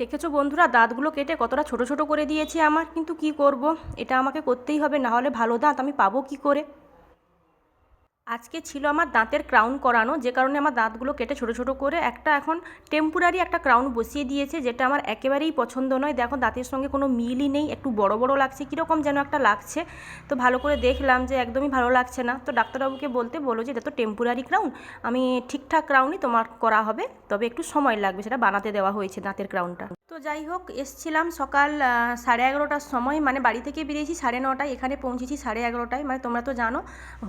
দেখেছ বন্ধুরা, দাঁতগুলো কেটে কতটা ছোট ছোট করে দিয়েছে আমার, কিন্তু কি করব? এটা আমাকে করতেই হবে, না হলে ভালো দাঁত আমি পাবো কি করে? আজকে ছিল আমার দাঁতের ক্রাউন করানো, যে কারণে আমার দাঁতগুলো কেটে ছোট ছোট করে একটা এখন টেম্পোরারি একটা ক্রাউন বসিয়ে দিয়েছে, যেটা আমার একেবারেই পছন্দ নয়। দেখো, দাঁতের সঙ্গে কোনো মিলই নেই, একটু বড় বড় লাগছে, কীরকম যেন একটা লাগছে। তো ভালো করে দেখলাম যে একদমই ভালো লাগছে না। তো ডাক্তারবাবুকে বলতে বলো যে, এটা তো টেম্পোরারি ক্রাউন আমি ঠিকঠাক ক্রাউনই তোমার করা হবে, তবে একটু সময় লাগবে, সেটা বানাতে দেওয়া হয়েছে দাঁতের ক্রাউনটা যাই হোক, এসছিলাম সকাল সাড়ে এগারোটার সময়। মানে বাড়ি থেকে বেরিয়েছি সাড়ে নটায়, এখানে পৌঁছেছি সাড়ে এগারোটায়। মানে তোমরা তো জানো,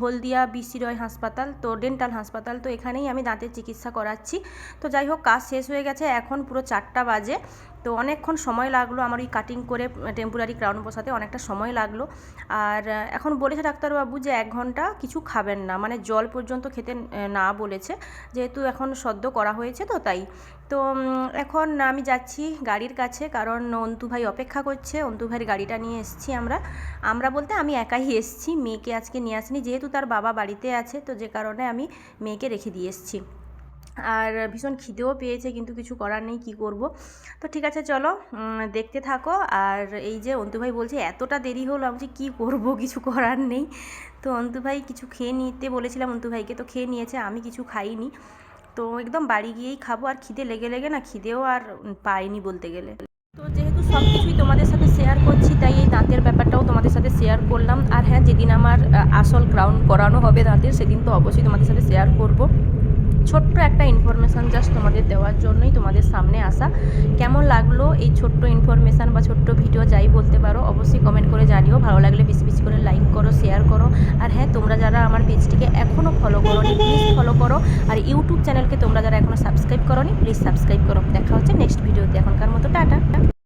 হলদিয়া বিসি রয় হাসপাতাল, তো ডেন্টাল হাসপাতাল, তো এখানেই আমি দাঁতের চিকিৎসা করাচ্ছি। তো যাই হোক, কাজ শেষ হয়ে গেছে, এখন পুরো চারটা বাজে। তো অনেকক্ষণ সময় লাগল আমার ওই কাটিং করে টেম্পোরারি ক্রাউন বসাতে অনেকটা সময় লাগল। আর এখন বলেছে ডাক্তারবাবু যে এক ঘণ্টা কিছু খাবেন না মানে জল পর্যন্ত খেতে না বলেছে। যেহেতু এখন সদ্য করা হয়েছে তো তাই। তো এখন আমি যাচ্ছি গাড়ির কাছে, কারণ অন্তু ভাই অপেক্ষা করছে, অন্তু ভাইয়ের গাড়িটা নিয়ে এসেছি আমরা। আমরা বলতে আমি একাই এসেছি, মেয়েকে আজকে নিয়ে আসিনি, যেহেতু তার বাবা বাড়িতে আছে, তো যে কারণে আমি মেয়েকে রেখে দিয়ে এসেছি। আর ভীষণ খিদেও পেয়েছে, কিন্তু কিছু করার নেই, কি করব? তো ঠিক আছে, চলো দেখতে থাকো। আর এই যে অন্তু ভাই বলছে, এতটা দেরি হলো, আমি কী করব? কিছু করার নেই। তো অন্তু ভাই কিছু খেয়ে নিতে বলেছিলাম অন্তু ভাইকে, তো খেয়ে নিয়েছে, আমি কিছু খাইনি। তো একদম বাড়ি গিয়েই খাব, আর খিদে লেগে লেগে না, খিদেও আর পাইনি বলতে গেলে। তো যেহেতু সব কিছুই তোমাদের সাথে শেয়ার করছি, তাই এই দাঁতের ব্যাপারটাও তোমাদের সাথে শেয়ার করলাম। আর হ্যাঁ যেদিন আমার আসল ক্রাউন করানো হবে দাঁতের, সেদিন তো অবশ্যই তোমাদের সাথে শেয়ার করব। ছোট্ট একটা ইনফরমেশান জাস্ট তোমাদের দেওয়ার জন্যই তোমাদের সামনে আসা। কেমন লাগল এই ছোট্ট ইনফরমেশান বা ছোট্ট ভিডিও যাই বলতে পারো, অবশ্যই কমেন্ট করে জানিও। ভালো লাগলে বেশি বেশি করে লাইক করো শেয়ার করো। আর হ্যাঁ তোমরা যারা আমার পেজটিকে এখনও ফলো করো নি প্লিজ ফলো করো। আর ইউটিউব চ্যানেলকে তোমরা যারা এখনও সাবস্ক্রাইব করো নি প্লিজ সাবস্ক্রাইব করো। দেখা হচ্ছে নেক্সট ভিডিওতে এখনকার মতো টাটা।